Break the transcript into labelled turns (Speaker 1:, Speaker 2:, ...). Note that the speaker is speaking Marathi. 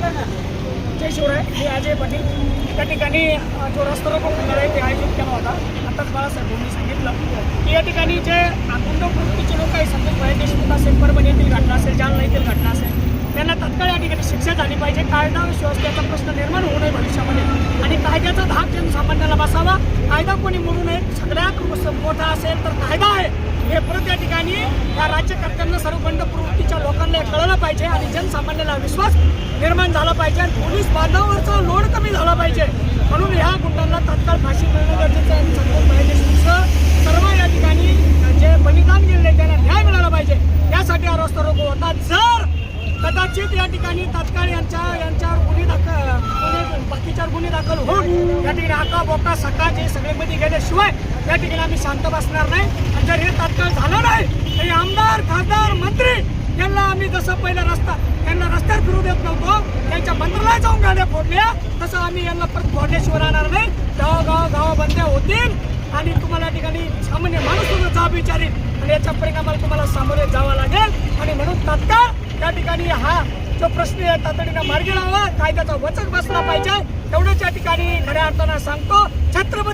Speaker 1: जय शिवराय मी अजय पाटील. त्या ठिकाणी जो रस्ता रोको आहे ते आयोजित केला होता. आताच बाळासाहेबांनी सांगितलं. की या ठिकाणी जे आकुंड प्रवृत्तीचे लोक आहे संतोष भाई देशमुख असेल परभणी येथील घटना असेल जालना येथील घटना असेल त्यांना तत्काळ या ठिकाणी शिक्षा झाली पाहिजे. कायदा व व्यवस्थेचा प्रश्न निर्माण होऊ नये भविष्यामध्ये. आणि कायद्याचा धाक जनसामान्याला बसावा. कायदा कोणी म्हणू नये. सगळ्यात मोठा असेल तर कायदा आहे. हे परत या ठिकाणी या राज्यकर्त्यांना सर्व बंड प्रवृत्तीच्या लोकांना हे कळलं पाहिजे आणि जनसामान्याला विश्वास निर्माण झाला पाहिजे आणि पोलीस बांधावरचा लोड कमी झाला पाहिजे. म्हणून ह्या गुंडांना तात्काळ फाशी मिळणं गरजेचं आहे. आणि संतोष सर्व या ठिकाणी जे बलिदान गेले त्यांना न्याय मिळाला पाहिजे. यासाठी हा रस्ता रोको होता जर कदाचित या ठिकाणी तात्काळ यांच्या यांच्यावर गुन्हे दाखल गुन्हे बाकीच्यावर गुन्हे दाखल होऊन या ठिकाणी आका बोका सका जे सगळे गेल्याशिवाय या ठिकाणी आम्ही शांत बसणार नाही. आणि जर हे तात्काळ झालं नाही तरी आमदार खासदार मंत्री त्यांना आम्ही जसं पहिला रस्ता त्यांना रस्त्यावर फिरू देत नव्हतो. त्यांच्या मंदिराला जाऊन गाड्या फोडल्या. तसं आम्ही यांना परत फोडल्याशिवाय राहणार नाही. गाव गाव गाव बंद्या होतील. आणि तुम्हाला या ठिकाणी सामान्य माणूस सुद्धा जाब विचारेल. आणि याच्या परिणामाला तुम्हाला सामोरे जावं लागेल. आणि म्हणून तात्काळ त्या ठिकाणी हा जो प्रश्न आहे तातडीनं मार्गी लावा. कायद्याचा वचक बसला पाहिजे. तेवढंच या ठिकाणी खऱ्या अर्थानं सांगतो. छत्रपती